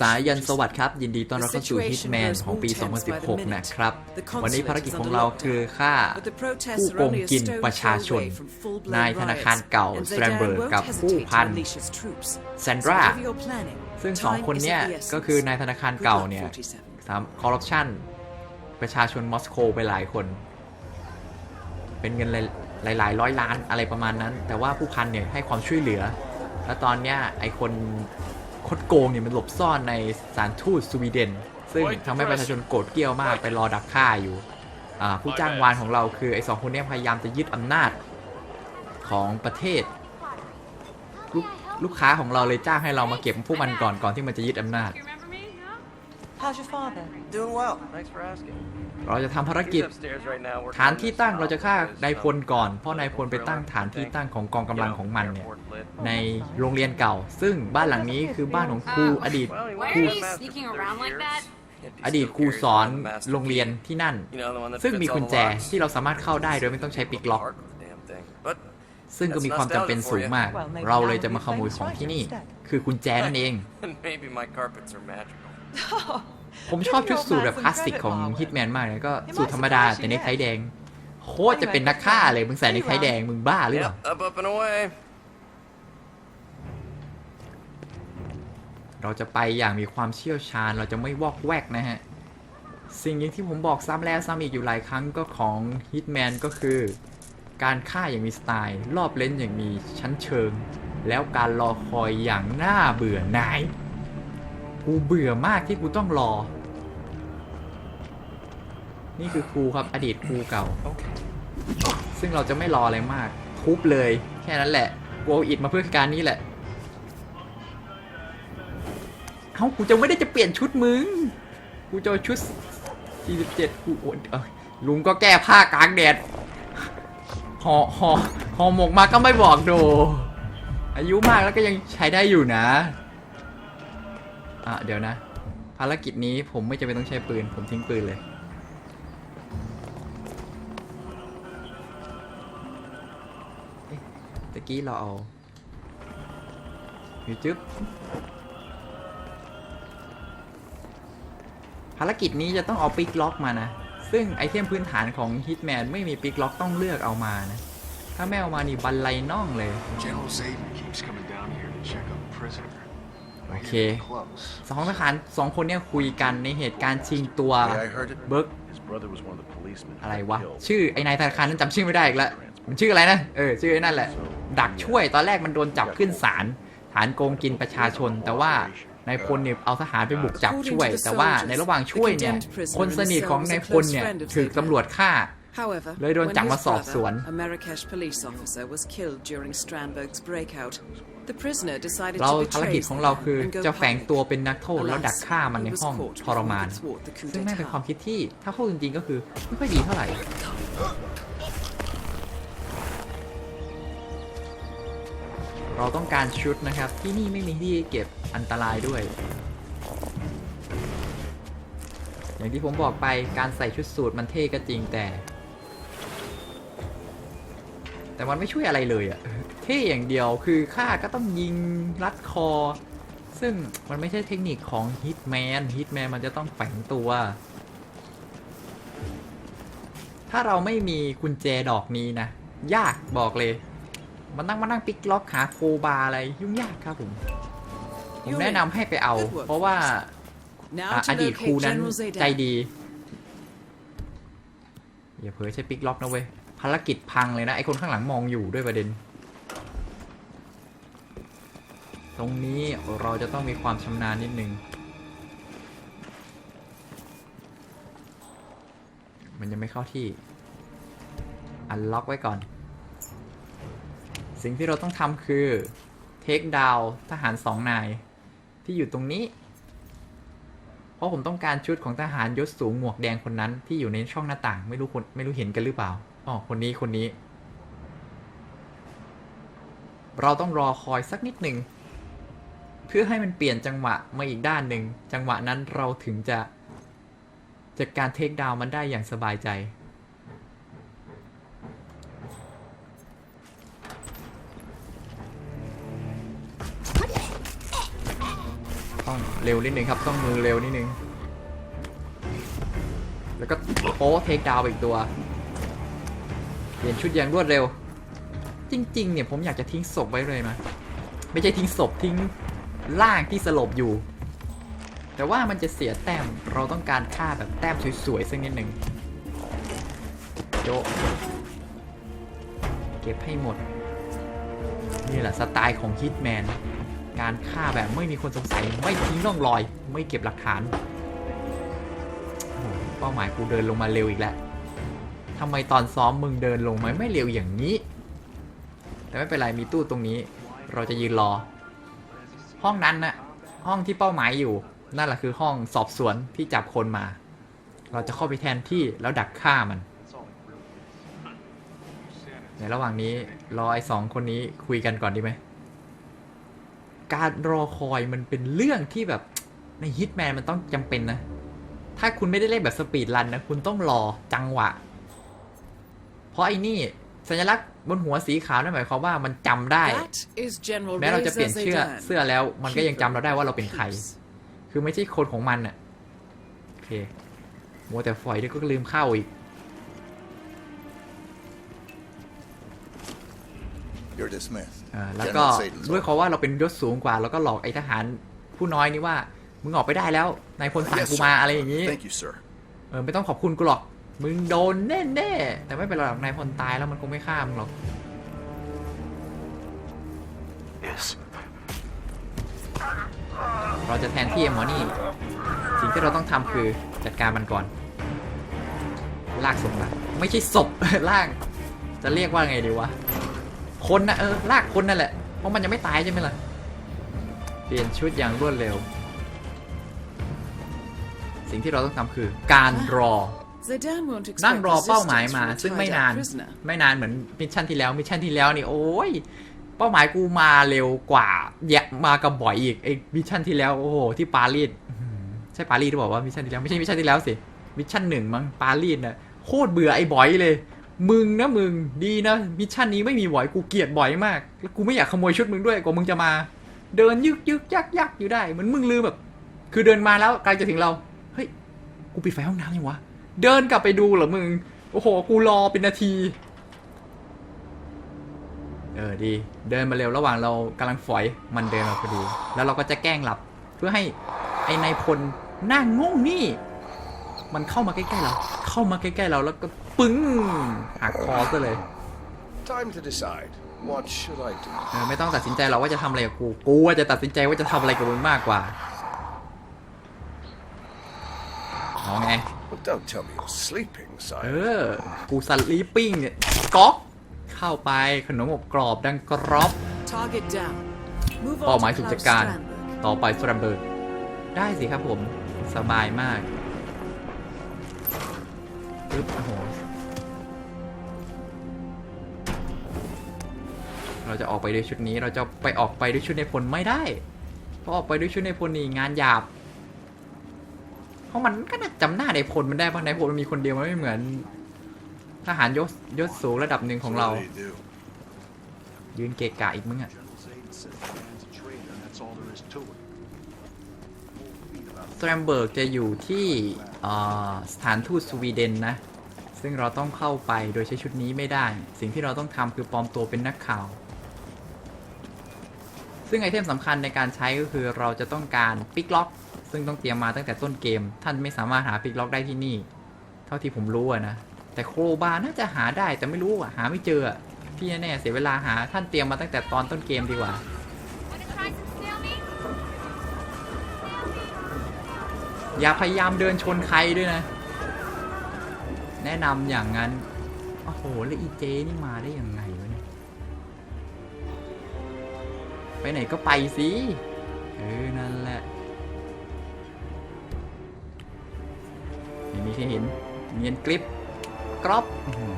สายันสวัสดิ์ครับ ยินดีต้อนรับเข้าสู่ Hitman ของปี 2016 นะครับ วันนี้ภารกิจของเราคือฆ่าผู้โกงกินประชาชน นายธนาคารเก่าสแตรนเบิร์กกับผู้พันแซนดราซึ่งสองคนเนี้ยก็คือนายธนาคารเก่าเนี่ยทำคอร์รัปชันประชาชนมอสโกไปหลายคน เป็นเงินหลายหลายๆร้อยล้านอะไรประมาณนั้น แต่ว่าผู้พันเนี่ยให้ความช่วยเหลือ แล้วตอนเนี้ยไอคน คดโกงเนี่ยมันหลบซ่อนในสถานทูตสวีเดน ซึ่งทำให้ประชาชนโกรธเกรี้ยวมากไปรอดักฆ่าอยู่อ่าผู้จ้างวานของเราคือไอสองคนเนี้พยายามจะยึดอำนาจของประเทศลูกลูกค้าของเราเลยจ้างให้เรามาเก็บพวกมันก่อนก่อนที่มันจะยึดอำนาจ You remember me? No? How's your father? Doing well. Thanks for asking. เราจะทำภารกิจ He's upstairs right now working ฐาน on ที่ this ตั้ง file เราจะฆ่า because, นายพล um, ก่อน เพราะนายพลไปตั้งฐานที่ตั้งของกองกำลังของมันเนี่ย airport lit. ในโรงเรียนเก่า ซึ่งบ้านหลังนี้คือบ้านของครูอดีต Well, he Why was are a you master sneaking for around 30 like years. that? Yet he อดีต still ครู carries สอน on the master โรงเรียน key. ที่นั่น You know, the one that ซึ่ง fits มี all กุญ the แจ locks. ที่เราสามารถเข้าได้โดยไม่ต้องใช้ปิกล็อก Hard with the damn thing. But ซึ่งก็มีความจำเป็นสูงมาก เราเลยจะมาขโมยของที่นี่ คือกุญแจนั่นเอง maybe my carpets are magical. ผมชอบชุดสูทแบบคลาสสิกของฮิตแมนมากเลยก็สูทธรรมดาแต่เนคไทแดง โคตรจะเป็นนักฆ่าเลยมึงใส่เนคไทแดงมึงบ้าหรือเปล่า Yep, up, up and away. เราจะไปอย่างมีความเชี่ยวชาญเราจะไม่วอกแวกนะฮะ สิ่งหนึ่งที่ผมบอกซ้ำแล้วซ้ำอีกอยู่หลายครั้งก็ของฮิตแมนก็คือ การฆ่าอย่างมีสไตล์ รอบเล่นอย่างมีชั้นเชิง แล้วการรอคอยอย่างน่าเบื่อหน่าย กูเบื่อมากที่กูต้องรอ นี่คือครูครับอดีตครูเก่า ซึ่งเราจะไม่รออะไรมาก ทุบเลย แค่นั้นแหละ กูเอาอิดมาเพื่อการนี้แหละ เอ้ากูจะไม่ได้จะเปลี่ยนชุดมึง กูจะชุด 47 กูโอนลุงก็แก้ผ้ากลางแดดห่อห่อห่อหมกมาก็ไม่บอกโด อายุมากแล้วก็ยังใช้ได้อยู่นะ อะเดี๋ยวนะ ภารกิจนี้ผมไม่จำเป็นต้องใช้ปืน ผมทิ้งปืนเลยเอ๊ะตะกี้เราเอาอยู่จึ๊บภารกิจนี้จะต้องเอาปิกล็อกมานะ ซึ่งไอเทมพื้นฐานของฮิตแมนไม่มีปิกล็อกต้องเลือกเอามานะ ถ้าไม่เอามานี่บันไลน่องเลย General Zayden keeps coming down here to check on prisoner. I hear Okay. they're close. สองทหารสองคนเนี่ยคุยกันในเหตุการณ์ชิงตัว Yeah, I heard it. เบิร์ก His brother was one of the policemen. who อะไร got วะ killed. ชื่อไอ้นายธนาคารนั้นจำชื่อไม่ได้อีกแล้วมันชื่ออะไรนะ เออ ชื่อไอ้นั่นแหละ ดักช่วย ตอนแรกมันโดนจับขึ้นศาล ฐานโกงกินประชาชน แต่ว่านายพลเนี่ยเอาทหารไปบุกจับช่วย แต่ว่าในระหว่างช่วยเนี่ย คนสนิทของนายพลเนี่ยถูกตำรวจฆ่า However, เลยโดน when จับ his มาสอบสวน brother, a Marrakesh police officer, was killed during Strandberg's breakout, the prisoner decided เรา to ภารกิจ betray ของเราคือ and go จะแฝง public. ตัวเป็นนักโทษแล้วดักฆ่ามันใน Alas, ห้อง he was ทรมาน caught before he could thwart the coup ซึ่งแม่งเป็น d'etat. ความคิดที่ถ้าพูดจริงๆก็คือไม่ค่อยดีเท่าไหร่เราต้องการชุดนะครับ ที่นี่ไม่มีที่เก็บอันตรายด้วย อย่างที่ผมบอกไปการใส่ชุดสูทมันเท่ก็จริงแต่ แต่มันไม่ช่วยอะไรเลยอะเท่อย่างเดียวคือฆ่าก็ต้องยิงรัดคอ ซึ่งมันไม่ใช่เทคนิคของฮิตแมนฮิตแมนมันจะต้องแฝงตัว ถ้าเราไม่มีกุญแจดอกนี้นะ ยากบอกเลย มันนั่งมานั่งปิกล็อกหาโคบาอะไรยุ่งยากครับผม ผมแนะนำให้ไปเอา เพราะว่า Now อะ to อดีตครู locate นั้น General Zayden. ใจดี อย่าเผลอใช้ปิกล็อกนะเว้ย ภารกิจพังเลยนะไอคนข้างหลังมองอยู่ด้วยประเด็น ตรงนี้เราจะต้องมีความชำนาญนิดนึง มันยังไม่เข้าที่ อันล็อกไว้ก่อน สิ่งที่เราต้องทำคือ เทคดาวทหารสองนาย ที่อยู่ตรงนี้ เพราะผมต้องการชุดของทหารยศสูงหมวกแดงคนนั้นที่อยู่ในช่องหน้าต่างไม่รู้คนไม่รู้เห็นกันหรือเปล่า อ๋อคนนี้คนนี้ เราต้องรอคอยสักนิดหนึ่งเพื่อให้มันเปลี่ยนจังหวะมาอีกด้านหนึ่ง จังหวะนั้นเราถึงจะจัดการเทคดาวมันได้อย่างสบายใจ ต้องเร็วนิดนึงครับ ต้องมือเร็วนิดนึง แล้วก็โป๊เทคดาวอีกตัว ลี่ยนชุดอย่างรวดเร็ว จริง ๆ เนี่ยผมอยากจะทิ้งศพไว้เลยนะไม่ใช่ทิ้งศพทิ้งร่างที่สลบอยู่ แต่ว่ามันจะเสียแต้มเราต้องการค่าแบบแต้มสวยๆสักนิดหนึ่งโจเก็บให้หมด นี่แหละสไตล์ของฮิตแมนการฆ่าแบบไม่มีคนสงสัยไม่ทิ้งร่องรอย ไม่เก็บหลักฐานเป้าหมายกูเดินลงมาเร็วอีกแล้วำไมตอนซ้อมมึงเดินลงมาไม่เร็วอย่างนี้ แต่ไม่เป็นไรมีตู้ตรงนี้ เราจะยืนรอ ห้องนั้นนะห้องที่เป้าหมายอยู่ นั่นแหละคือห้องสอบสวนที่จับคนมา เราจะเข้าไปแทนที่แล้วดักฆ่ามัน ในระหว่างนี้รอไอ้สองคนนี้คุยกันก่อนดีไหมการรอคอยมันเป็นเรื่องที่แบบในฮิตแมนมันต้องจำเป็นนะ ถ้าคุณไม่ได้เล่นแบบสปีดรันนะ คุณต้องรอจังหวะ เพราะไอ้นี่สัญลักษณ์บนหัวสีขาวนั่นหมายความว่ามันจำได้ That is General แม้เราจะเปลี่ยน Reza เชื่อ Zaydan. เสื้อแล้ว มันก็ยังจำเราได้ว่าเราเป็นใคร คือไม่ใช่คนของมันอะโอเคมัวแต่ฝอยเดี๋ยวก็ลืมเข้าอีก You're dismissed. อ่าแล้วก็ General Satan's ด้วยเขาว่าเราเป็นยศสูงกว่า แล้วก็หลอกไอ้ทหารผู้น้อยนี่ว่า มึงออกไปได้แล้วนายพลสั่ง Yes, กู sir. มาอะไรอย่างนี้ Thank you, sir. เออไม่ต้องขอบคุณกูหรอก มึงโดนแน่ๆแต่ไม่เป็นไรหรอกนายพลตายแล้วมันคงไม่ฆ่ามึงหรอก Yes. เราจะแทนที่ไอ้หมอนี่ สิ่งที่เราต้องทำคือจัดการมันก่อน ลากศพมาไม่ใช่ศพ ลาก จะเรียกว่าไงดีวะ คนนะเออ ลากคนนั่นแหละ เพราะมันยังไม่ตายใช่ไหมล่ะ เปลี่ยนชุดอย่างรวดเร็ว สิ่งที่เราต้องทำคือ การรอ Zaydan won't นั่ง expect รอเป้าหมาย resistance มา from a ซึ่งไม่ tied นาน up prisoner. ไม่นานเหมือนมิชชั่นที่แล้วมิชชั่นที่แล้วนี่โอ้ยเป้าหมายกูมาเร็วกว่าแยะมากับบ่อยอีกไอ้มิชชั่นที่แล้วโอ้โหที่ปารีสอื้อหือใช่ปารีสที่บอกว่ามิชชั่นที่แล้วไม่ใช่มิชชั่นที่แล้วสิมิชชั่นหนึ่งมั้งปารีสนะโคตรเบื่อไอ้บอยเลย มึงนะมึงดีนะมิชชั่นนี้ไม่มีบ่อยกูเกลียดบ่อยมาก แล้วกูไม่อยากขโมยชุดมึงด้วยกว่ามึงจะมา เดินยึกยึกยักยักอยู่ได้เหมือนมึงลืมแบบ คือเดินมาแล้วใกล้จะถึงเราเฮ้ยกูปิดไฟห้องน้ำยังวะ เดินกลับไปดูเหรอมึง โอ้โห กูรอเป็นนาที เออดี เดินมาเร็วระหว่างเรากำลังฝอยมันเดินมาพอดี แล้วเราก็จะแกล้งหลับ เพื่อให้ไอ้นายพลหน้างงงนี่ มันเข้ามาใกล้ๆเรา เข้ามาใกล้ๆเราแล้วก็ปึ้งหักคอซะเลย Time to decide. What should I do? เออไม่ต้องตัดสินใจหรอกว่าจะทำอะไรกับกู กูว่าจะตัดสินใจว่าจะทำอะไรกับมึงมากกว่าเอาไง Well, don't tell me you're sleeping, เอ sire. อ กูสลีปปิ้งเนี่ยก๊อกเข้าไปขนมอบกรอบดังกรอบ Target down. Move เป้า on หมาย to ถูกจัด Klaus การ Strandberg. ต่อไปสแตรมเบิร์กได้สิครับผมสบายมากปึ๊บโอ้โหเราจะออกไปด้วยชุดนี้เราจะไปออกไปด้วยชุดในพลไม่ได้เพราะออกไปด้วยชุดในพลนี่งานหยาบเพ ราะมันก็น่าจำหน้าในพลมันได้เพราะในพลมันมีคนเดียวมันไม่เหมือน ทหารยศยศสูงระดับหนึ่งของเรา ยืนเกะกะอีกมึงอะสแตรมเบิร์กจะอยู่ที่เอ่อสถานทูตสวีเดนนะ ซึ่งเราต้องเข้าไปโดยใช้ชุดนี้ไม่ได้ สิ่งที่เราต้องทำคือปลอมตัวเป็นนักข่าว ซึ่งไอเทมสำคัญในการใช้ก็คือเราจะต้องการปิกล็อก ซึ่งต้องเตรียมมาตั้งแต่ต้นเกม ท่านไม่สามารถหาปิกล็อกได้ที่นี่ เท่าที่ผมรู้นะ แต่โครบาน่าจะหาได้แต่ไม่รู้อะหาไม่เจออะที่แน่เสียเวลาหาท่านเตรียมมาตั้งแต่ตอนต้นเกมดีกว่าอย่าพยายามเดินชนใครด้วยนะ แนะนำอย่างนั้น โอ้โห แล้วอีเจนี่มาได้ยังไงวะเนี่ย ไปไหนก็ไปสิ เออ นั่นแหละ ม่มีที่เห็นเนียนกริปกรอบอื้อหือ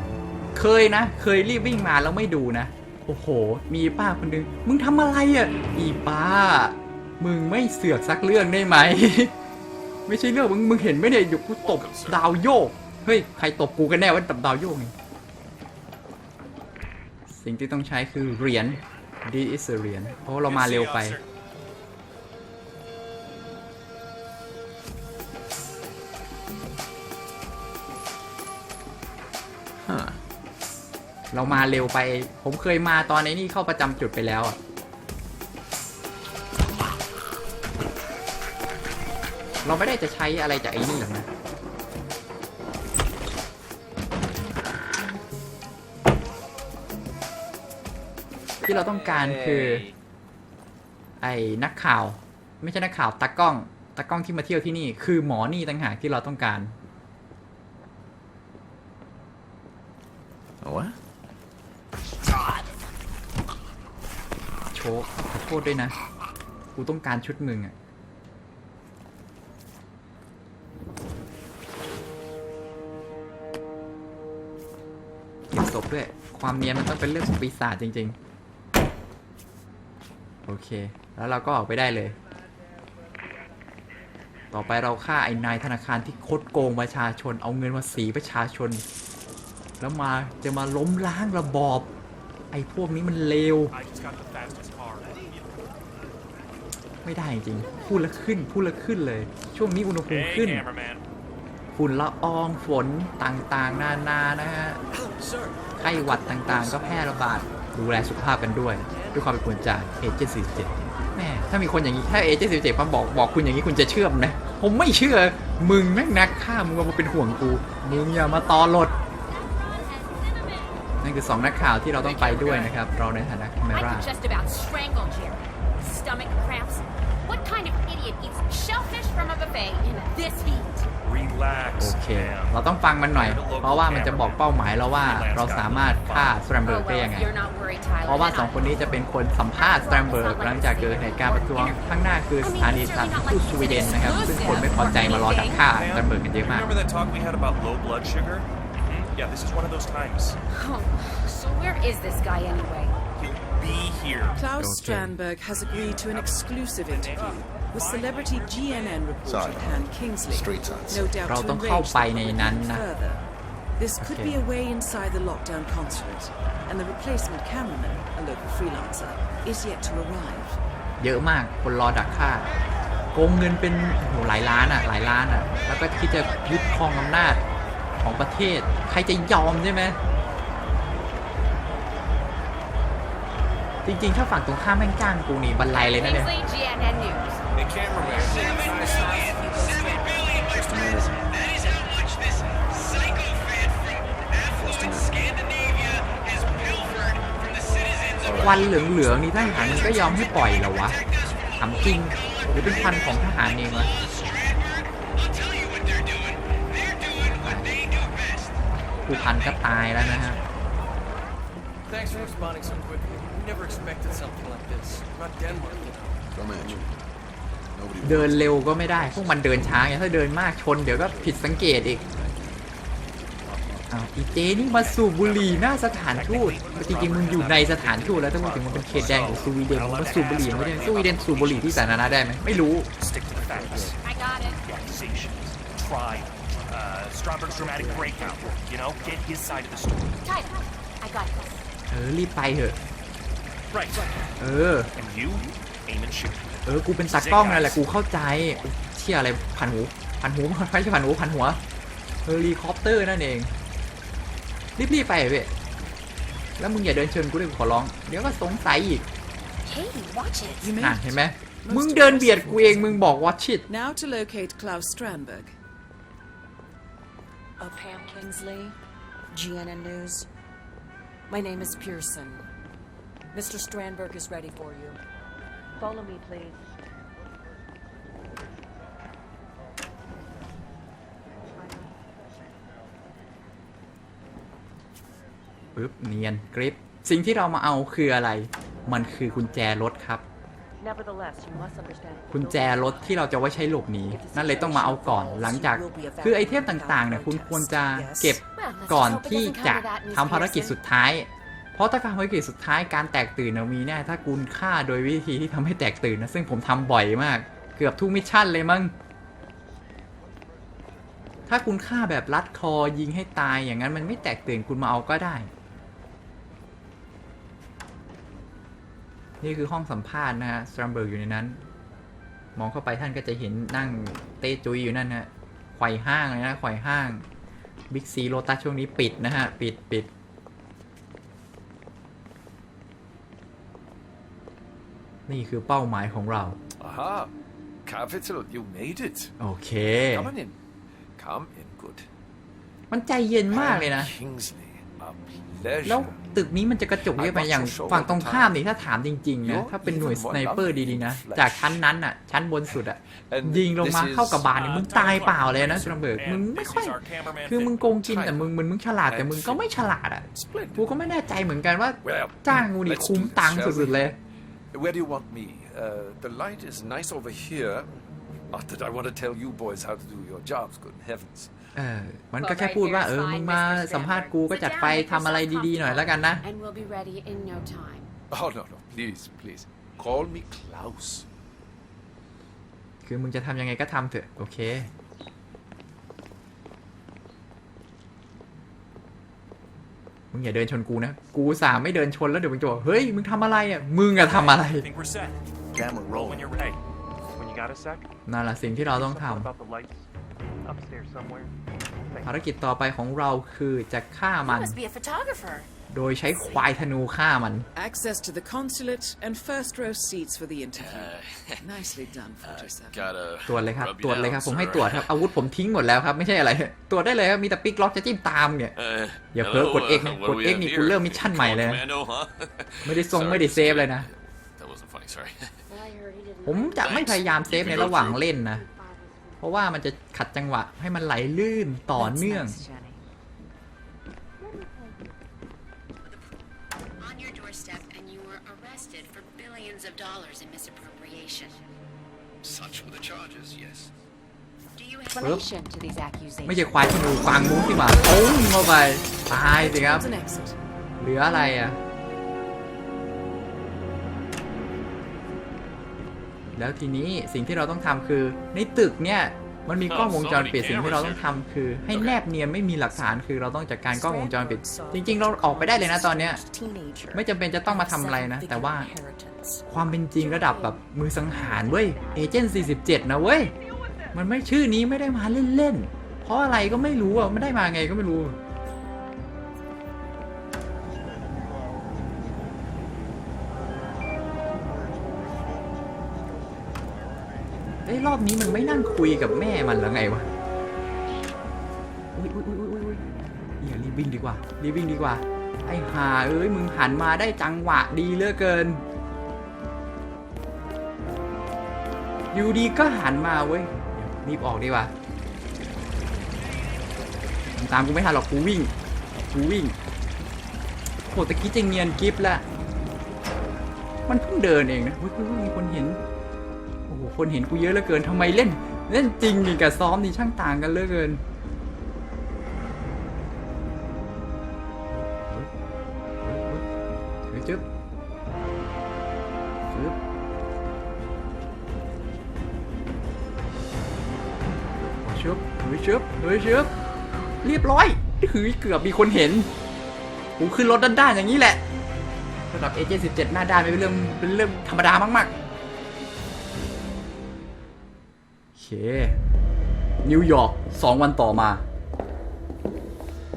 เคยนะ เคยรีบวิ่งมาแล้วไม่ดูนะ โอ้โห มีป้าคนหนึง มึงทำอะไรอะ อีป้า มึงไม่เสือกสักเรื่องได้ไหม ไม่ใช่เรื่อง มึง มึงเห็นไหมเนี่ยอยู่กูตบดาวโยก เฮ้ย ใครตบกูกันแน่ว่าตบดาวโยกนี่สิ่งที่ต้องใช้คือเหรียญ this is a เหรียญเพราะว่าเรามาเร็วไป เรามาเร็วไป ผมเคยมาตอนไอ้นี่เข้าประจำจุดไปแล้วอะเราไม่ได้จะใช้อะไรจากไอ้นี่หรอกนะที่เราต้องการคือ ไอ้นักข่าว ไม่ใช่นักข่าวตากล้องตากล้องที่มาเที่ยวที่นี่ คือหมอนี่ต่างหากที่เราต้องการ What? โชคขอ โทษด้วยนะ กูต้องการชุดมึงอะเก็บศพด้วย ความเนียนมันต้องเป็นเรื่องของปีศาจจริง ๆ โอเค แล้วเราก็ออกไปได้เลย ต่อไปเราฆ่าไอ้นายธนาคารที่คดโกงประชาชน เอาเงินมาสีประชาชน แล้วมาจะมาล้มล้างระบอบ ไอ้พวกนี้มันเลว I just got the fastest car. ไม่ได้จริง พูดแล้วขึ้น พูดแล้วขึ้นเลย ช่วงนี้อุณหภูมิ Hey, ขึ้น cameraman. ฝุ่นละอองฝนต่างๆ นานานะฮะ ไข้หวัดต่างๆ ก็แพร่ระบาด ดูแลสุขภาพกันด้วย ด้วยความเป็นควรจากเอเจนต์47แม่ถ้ามีคนอย่างนี้ ถ้าเอเจนต์47มาบอกบอกคุณอย่างนี้คุณจะเชื่อมนะ ผมไม่เชื่อ มึงแม่งนักฆ่ามึงมาเป็นห่วงกู มึงอย่ามาตอหลด นั่นคือสองนักข่าวที่เราต้องไปด้วยนะครับ เราในฐานะแคม I รา could just about strangle Jerry. Stomach cramps. What kind of idiot eats shellfish from a buffet in this heat? Relax, โอเค ma'am. เราต้องฟังมันหน่อย เพราะว่ามันจะบอกเป้าหมายเราว่าเราสามารถฆ่าสแตรมเบิร์ Oh กได้ well, ยังไง if you're not worried, Tyler. เพราะว่า then สอง I- คนนี้จะเป็นคนสัมภาษณ์สแตรมเบิร์กหลังจากเกิดเหตุการณ์ประท้วงข้างหน้าคือสถานีสถานทูตสวีเดนนะครับ ซึ่งคนไม่พอใจมารอดักฆ่าสแตรมเบิร์กกันเยอะมาก Remember that talk we had about low blood sugar? Hmm? Yeah, this is one of those times. Oh, so where is this guy anyway? He'll be here. Klaus Okay. Strandberg has agreed to an exclusive interview with celebrity GNN reporter Sorry. Han Kingsley. Street signs. No doubt เรา to ต้องเข้า enrage ไป the ใน public นั้นนะ further. This could Okay. be a way inside the lockdown consulate, and the replacement cameraman, a local freelancer, is yet to arrive. เยอะมากคนรอดักฆ่าโกงเงินเป็นโอ้โหหลายล้านอ่ะ หลายล้านอ่ะ แล้วก็คิดจะยึดครองอำนาจ ของประเทศ ใครจะยอมใช่ไหมจริงๆ ถ้าฝั่งตรงข้ามแม่งจ้างกูนี่บันไลเลยนะเนี่ย Kingsley, GNN News. Hey, cameraman. Just a minute. All ควัน right. เหลืองๆนี่ทหารมันก็ยอมให้ปล่อยเหรอวะถามจริงหรือเป็นควันของทหารเองวะ ผู้พันก็ตายแล้วนะฮะ Thanks for responding so quickly. We never expected something like this. Not Denmark, you know. Come at you. Nobody เดิน wants เร็วก็ไม่ได้ พวกมันเดินช้าไงถ้าเดินมากชนเดี๋ยวก็ผิดสังเกตอีกอ้าวอีเจนี่มาสูบบุหรี่หน้าสถานทูตจริงๆมึงอยู่ในสถานทูตแล้วถ้ามึงถึงมันเป็นเขตแดงของสวีเดนมึงมาสูบบุหรี่ไม่ได้สวีเดนสูบบุหรี่ที่สาธารณะได้ไหมไม่รู้ Stick to the facts. I got it. The accusations, trial, uh, Stromberg's dramatic breakout. You know, get his side of the story. Tyler, I got this. เออรีบไปเถอะ Right. เออ And you, aim and shoot. เออ กูเป็นตากล้องนั่นแหละ กูเข้าใจเชี่ยอะไรพันหูพันหู ไม่ใช่พันหูพันหัวเฮลิคอปเตอร์นั่นเอง รีบๆไปเว้ยแล้วมึงอย่าเดินเชิญกูเลยกูขอร้อง เดี๋ยวก็สงสัยอีก Hey, watch it. You may น่ะเห็นไหม มึงเดินเบียดกูเอง มึงบอกว่าชิด Now to locate Klaus Strandberg. Uh, Pam Kingsley, GNN News. My name is Pearson. Mr. Strandberg is ready for you. Follow me, please. ปึ๊บเนียนกริปสิ่งที่เรามาเอาคืออะไร มันคือกุญแจรถครับ กุญแจรถที่เราจะไว้ใช้หลบหนีนั่นเลยต้องมาเอาก่อนหลังจากคือไอเทมต่างๆเนี่ยคุณควรจะเก็บก่อนที่จะทำภารกิจสุดท้าย เพราะถ้าการภารกิจสุดท้ายการแตกตื่นนะมีแน่ถ้าคุณฆ่าโดยวิธีที่ทำให้แตกตื่นนะซึ่งผมทำบ่อยมาก เกือบทุกมิชชั่นเลยมั้งถ้าคุณฆ่าแบบรัดคอยิงให้ตายอย่างนั้นมันไม่แตกตื่นคุณมาเอาก็ได้ นี่คือห้องสัมภาษณ์นะฮะสแตรมเบิร์กอยู่ในนั้น มองเข้าไปท่านก็จะเห็นนั่งเต้จุยอยู่นั่นฮะข่อยห้างเลยนะข่อยห้างบิ๊กซีโรตัสช่วงนี้ปิดนะฮะ ปิดปิดนี่คือเป้าหมายของเรา Aha capital you made it โอเค come in come in good มันใจเย็นมากเลยนะแล้ว ตึกนี้มันจะกระจกเยอะไปอย่างฝั่งตรงข้ามนี่ถ้าถามจริงๆนะถ้าเป็นหน่วยสไนเปอร์ดีๆนะ จากชั้นนั้นอะ ชั้นบนสุดอะ ยิงลงมาเข้ากับบานนี่มึงตายเปล่าเลยนะสตรอมเบิร์กมึงไม่ค่อย คือมึงโกงกินแต่มึงมึงมึงฉลาดแต่มึงก็ไม่ฉลาดอะกูก็ไม่แน่ใจเหมือนกันว่า Well, จ้างกูนี่ let's คุ้ม do this, ตังค์ shall สุดๆเลย Where do you want me? Uh, the light is nice over here. Not that I want to tell you boys how to do your jobs, good heavens. เออ มันก็แค่พูดว่าเออ มึงมาสัมภาษณ์กูก็จัดไปทำอะไรดีๆหน่อยแล้วกันนะ And we'll be ready in no time. Oh, no, no, please, please. Call me Klaus. คือมึงจะทำยังไงก็ทำเถอะ โอเค มึงอย่าเดินชนกูนะ กูสามไม่เดินชนแล้วเดี๋ยวมึงจะบอกเฮ้ย มึงทำอะไรอะ มึงอะทำอะไร I think we're set. Camera Roll roll. when you're ready. When you got a sec? นั่นแหละสิ่งที่เราต้องท Something about the lights upstairs somewhere. ำ ภารกิจต่อไปของเราคือจะฆ่ามัน must be a photographer. โดยใช้ควายธนูฆ่ามัน Access to the consulate and first row seats for the interview. Nicely done, 47. Gotta ตรวจเลยครับ rub you ตรวจเลยครับ down, ผมให้ sir. ตรวจครับ อาวุธผมทิ้งหมดแล้วครับ ไม่ใช่อะไร ตรวจได้เลยครับ มีแต่ปิกล็อกจะจิ้มตามเนี่ย Uh, อย่าเผลอกด hello, X uh, นะ what ก do ด we X have นี่กู here? เริ่มมิชชั่นใหม่เลย Commando, huh? ไม่ได้ทรง Sorry, ไม่ได้เซฟเลยนะ That wasn't funny, sorry. Well, I heard he didn't ผมจะไม่พยายามเซฟในระหว่างเล่นนะเพ ราะว่ามันจะขัดจังหวะให้มันไหลลื่นต่อเนื่อง That's nice, Jenny. on your doorstep and you were arrested for billions of dollars in misappropriation. Such were the charges, yes. Do you have explanation to these ไม่ใช่ accusations? ควายธนูกวางมุ้งที่มาโอ้งเข้าไปตายสิครับ Towards an exit. เหลืออะไรอะ แล้วทีนี้สิ่งที่เราต้องทำคือ ในตึกเนี่ยมันมีกล้องวงจรปิดสิ่งที่เราต้องทำคือ ให้แนบเนียนไม่มีหลักฐานคือเราต้องจัดการกล้องวงจรปิด จริง ๆ เราออกไปได้เลยนะตอนเนี้ย Teenager. ไม่จำเป็นจะต้องมาทำอะไรนะ แต่ว่า Inheritance. ความเป็นจริงระดับแบบมือสังหารเว้ยเอเจนต์47 นะเว้ย มันไม่ชื่อนี้ไม่ได้มาเล่นๆเพราะอะไรก็ไม่รู้อะไม่ได้มาไงก็ไม่รู้ อ้รอบนี้มันไม่นั่งคุยกับแม่มันหรือไงวะอุ้ยอุ้ยอุ้ยอุ้ยอุ้ยอย่ารีบวิ่งดีกว่ารีบวิ่งดีกว่า ไอ้ห่าเอ้ยมึงหันมาได้จังหวะดีเหลือเกิน อยู่ดีก็หันมาเว้ยรีบออกดีกว่าตามกูไม่ทันหรอกกูวิ่งกูวิ่งโหตะกี้จะเงียนกิฟต์ละมันเพิ่งเดินเองนะเฮ้ยเฮ้ยมีคนเห็น คนเห็นกูเยอะเหลือเกินทำไมเล่นเล่นจริงนี่กับซ้อมนี่ช่างต่างกันเหลือเกินเฮ้ยเฮ้ยเฮ้ยจึ๊บจึ๊บชึบเฮ้ยชึบเฮ้ยชึบเรียบร้อยเฮ้ยเกือบมีคนเห็นกูขึ้นรถด้านๆอย่างนี้แหละระดับเอเจนสิบเจ็ดหน้าด้านไม่เป็นเรื่องเป็นเรื่องธรรมดามากๆ เค นิวยอร์กสองวันต่อมา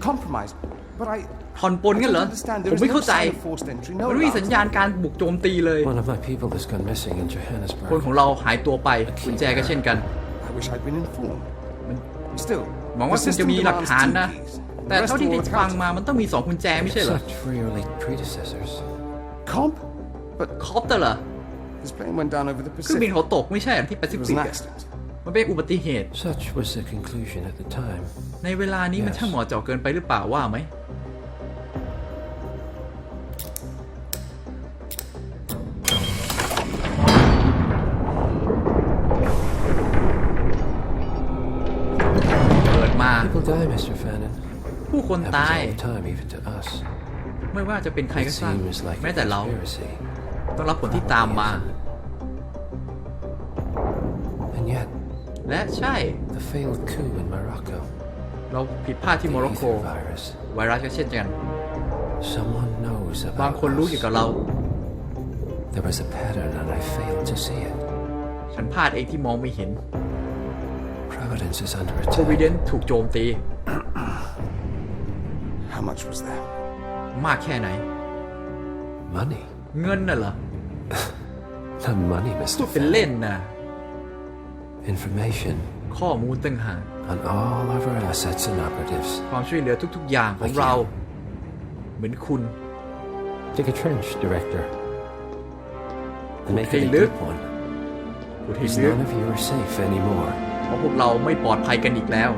Compromise. But I. ผ่อนปลน I กันเหรอ don't understand. ผ There ม is ไม่ no เข้าใจ sign of forced entry. No มันไม่มี alarm. สัญญาณการบุกโจมตีเลย One of my people has gone missing in คน Johannesburg. ของเราหายตัวไปกุญแจก็เช่นกัน I wish I'd been informed. Still. หวังว่า the คุณจะ system มีหลัก demands ฐาน two นะ keys. The แต่ rest เท่าที่ are ได้ all ฟัง accounts. มามันต้องมีสองกุญแจไม่ใช่เหรอ Such for your late predecessors. Comp? But คอปเตอร์เหรอ this plane went down over the เครื่องบิน Pacific. เขาตกไม่ใช่เหรอที่แปซิ It was ฟิก an อะ accident. มันเป็นอุบัติเหตุ Such was the conclusion at the time. ในเวลานี้มัน Yes. ช่างเหมาะเจาะเกินไปหรือเปล่าว่าไหมเปิดมา People die, Mr. Fannin. ผู้คน Happens ตาย all the time, even to us. ไม่ว่าจะเป็นใคร It ก็ช่าง seems like แม้ a แต่เรา conspiracy. ต้องรับผลที่ตามมา And และใช่ the failed coup in Morocco, เราผิดพลาดที่ the โมร็อกโก ether virus. ไวรัสก็เช่นกัน Someone knows บาง about คนรู้เกี่ยว us. กับเรา There was a pattern, and I failed to see it. ฉันพลาดเองที่มองไม่เห็น Providence is under โควิเด attack. นถูกโจมตี How much was that? มากแค่ไหน Money. เงินน่ะเหรอ Not money, พู Mr. ดเป็นเล่น Fenn. นะ Information ข้อมูลต่างหาก on all of our assets and operatives. ความช่วยเหลือทุกๆ อย่างของเรา เหมือนคุณ Dig a trench, Director. And make Hey, it a Luke. deep one. พูดให้ Because ลึก none of you are safe anymore. เพราะพวกเราไม่ปลอดภัยกันอีกแล้ว